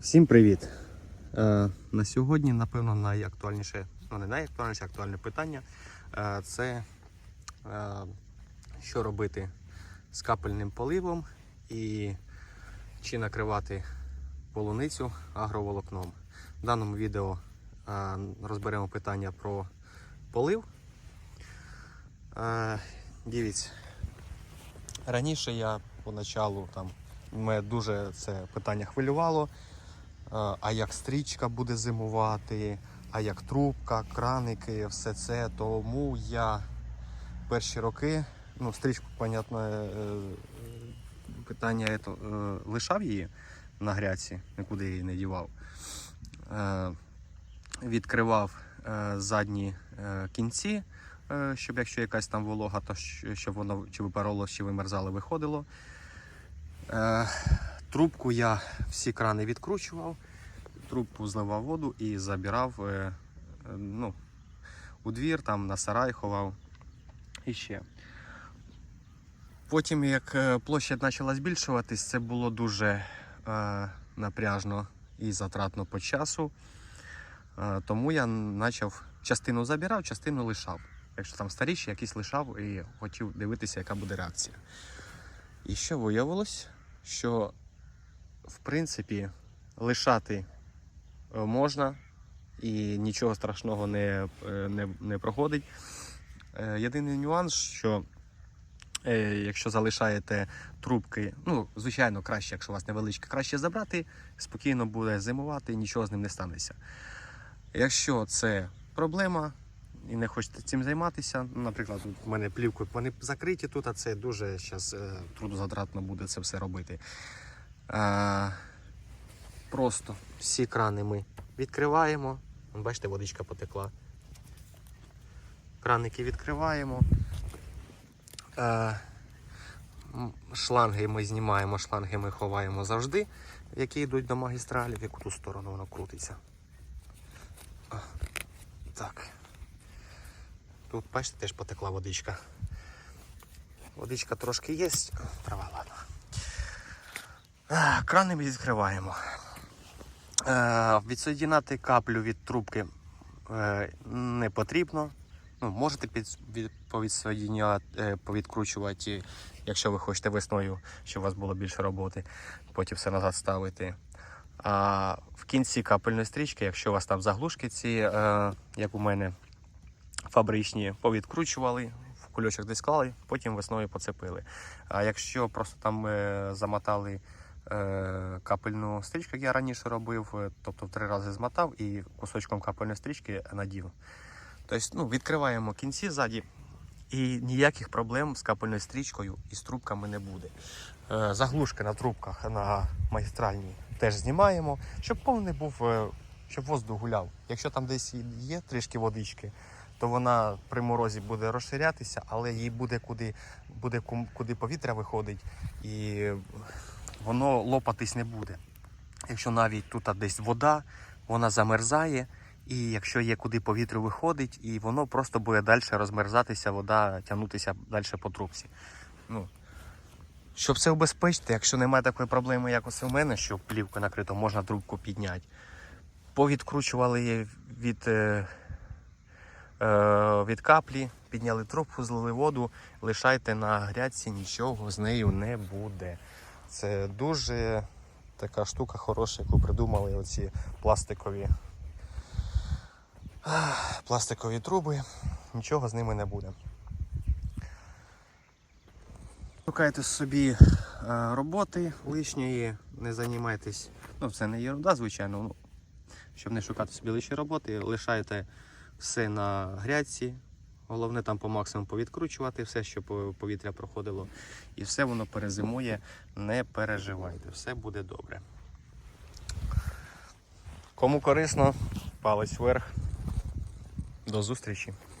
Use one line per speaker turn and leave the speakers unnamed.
Всім привіт! Е, на сьогодні, напевно, найактуальніше, ну не найактуальніше, актуальне питання е, це е, що робити з капельним поливом і чи накривати полуницю агроволокном. В даному відео розберемо питання про полив. Е, дивіться, раніше я поначалу там мене дуже це питання хвилювало. Е, А як стрічка буде зимувати, а як трубка, краники, все це. Тому я перші роки, ну, стрічку, понятно, е, е, питання е, е, лишав її на гряці, нікуди її не дівав. Відкривав задні кінці, щоб якщо якась там волога, то щоб воно чи випароло, чи вимерзало, виходило. Трубку я всі крани відкручував, трубку зливав воду і забирав е, е, ну, у двір, там на сарай ховав і ще. Потім, як е, площа почала збільшуватись, це було дуже е, напряжно і затратно по часу. Е, тому я почав частину забирав, частину лишав. Якщо там старіші, якісь лишав і хотів дивитися, яка буде реакція. І що виявилось, що в принципі лишати е, можна і нічого страшного не, е, не, не проходить. Е, Єдиний нюанс, що якщо залишаєте трубки, ну, звичайно, краще, якщо у вас невеличке, краще забрати, спокійно буде зимувати нічого з ним не станеться. Якщо це проблема і не хочете цим займатися, наприклад, в мене плівкою вони закриті тут, а це дуже зараз трудозатратно буде це все робити. Просто всі крани ми відкриваємо. Бачите, водичка потекла. Краники відкриваємо. Е, шланги ми знімаємо, шланги ми ховаємо завжди, які йдуть до магістралі, в яку ту сторону воно крутиться. Так. Тут, бачите, теж потекла водичка. Водичка трошки є. Трава, ладно. Крани відкриваємо. Е, Відсоєдінати каплю від трубки е, не потрібно. Ну, можете е, повідкручувати, якщо ви хочете весною, щоб у вас було більше роботи, потім все назад ставити. А в кінці капельної стрічки, якщо у вас там заглушки ці, як у мене, фабричні, повідкручували, в кульочок десь клали, потім весною поцепили. А якщо просто там замотали капельну стрічку, як я раніше робив, е, тобто в три рази змотав і кусочком капельної стрічки надів. Тобто ну, відкриваємо кінці ззаді, і ніяких проблем з капельною стрічкою і з трубками не буде. Е, Заглушки на трубках на магістральній теж знімаємо, щоб повний був, е, щоб воздух гуляв. Якщо там десь є трішки водички, то вона при морозі буде розширятися, але їй буде куди, буде куди повітря виходить, і воно лопатись не буде. Якщо навіть тут десь вода, вона замерзає, і якщо є куди повітря виходить, і воно просто буде далі розмерзатися, вода тягнутися далі по трубці. Ну, щоб це убезпечити, якщо немає такої проблеми, як ось у мене, що плівка накрита, можна трубку підняти. Повідкручували від, е, е, від каплі, підняли трубку, злили воду, лишайте на грядці, нічого з нею не буде. Це дуже така штука хороша, яку придумали оці пластикові, пластикові труби. Нічого з ними не буде. Шукайте собі е, роботи лишньої, не займайтесь. Ну, це не ерунда, звичайно. Ну, щоб не шукати собі лишні роботи, лишайте все на грядці. Головне там по максимуму повідкручувати все, щоб е, повітря проходило. І все воно перезимує. Не переживайте, все буде добре. Кому корисно, палець вверх. До зустрічі.